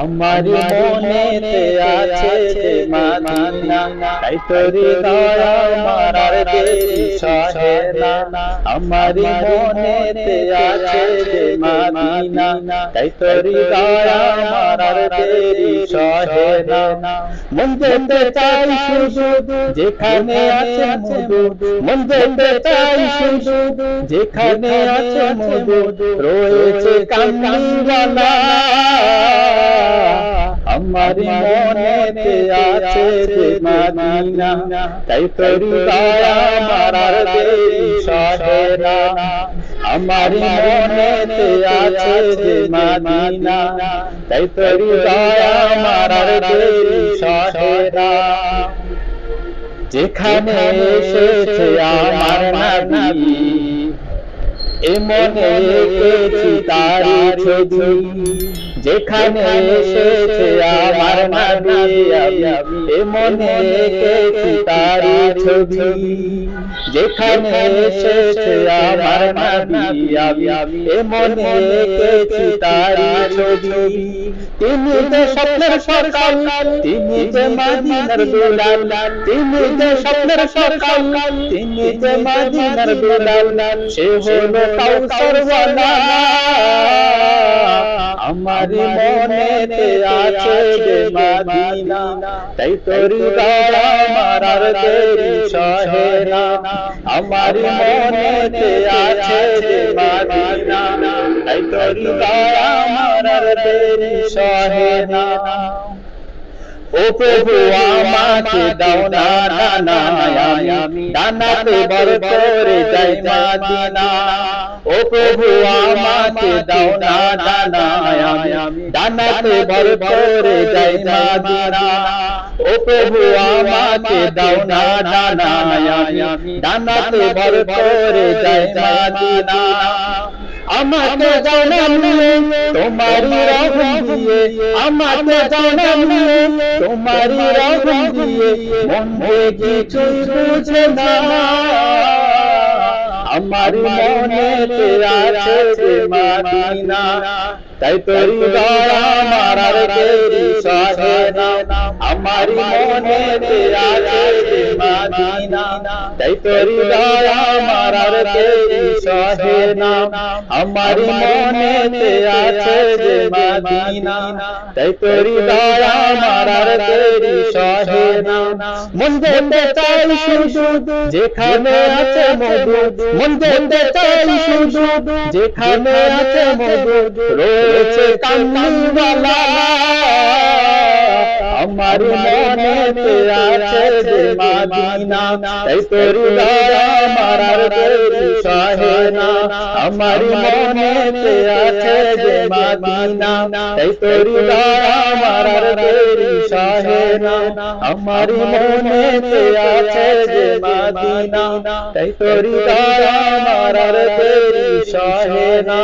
আমার মনেতে আছে যে মাদিনা। তাই তোরি দয়া মারার দেরি সহে না। আমার মনেতে আছে যে মাদিনা। তাই তোরি দয়া মারার দেরি সহে না। মন যেতে চাই শুধু যেখানে আছে মধু। মন যেতে চাই শুধু যেখানে আছে রয়েছে কামলিওয়ালা আমার মনেতে আছে যে মাদিনা। তাই তোরি মারার দেরি সহে না আমার মনেতে আছে যে মাদিনা। তাই তোরি মারার দেরি সহে না যেখানে এসেছে আমার নাবি এমনে এঁকেছি তার ছবি যেখানে এসেছে আমার নাবি এমনে এঁকেছি তারি ছবি। যেখানে এসেছে আমার নাবি এমনে এঁকেছি তারি ছবি। তিনি যে স্বপ্নের সরকার তিনি যে মাদিনার দুলাল তিনি যে স্বপ্নের সরকার তিনি যে মাদিনার দুলাল সে হলো কাউসারওয়ালা আমার মনেতে আছে যে মাদিনা। তাই তোরি দয়া মারার দেরি সহে না। আমার মনেতে আছে যে মাদিনা। তাই তোরি দয়া মারার দেরি সহে না। ও প্রভু আমাকে দাও না আমি ডানাতে বড় করে যাই মাদিনা ও প্রভু আমাকে দাও না ডানা আমি ডানাতে বড় করে যাই মাদিনা ও প্রভু আমাকে দাও না ডানা আমি ডানাতে বড় করে যাই মাদিনা আমাকে জানালে তোমারি রহম দিয়ে আমাকে জানালে তোমারি রহম দিয়ে মন যে কিছু বুঝে না আমার মনেতে আছে যে মাদিনা তাই তোরি দয়া মারার দেরি সহে না আমার মনেতে আছে মাদিনা, তাই তোরি দয়া মারার দেরি সহে না। আমার মনেতে আছে যে মাদিনা, তাই তোরি দয়া মারার দেরি সহে না। মন যেতে চাই শুধু যেখানে আছে মধু মন যেতে চাই শুধু যেখানে আছে মধু রয়েছে কামলিওয়ালা আমার মনেতে আছে যে মাদিনা। তাই তোরি মারার দেরি সহে না। আমার মনেতে আছে যে মাদিনা। তাই তোরি মারার দেরি সহে না। আমার মনেতে আছে যে মাদিনা। তাই তোরি মারার দেরি সহে না।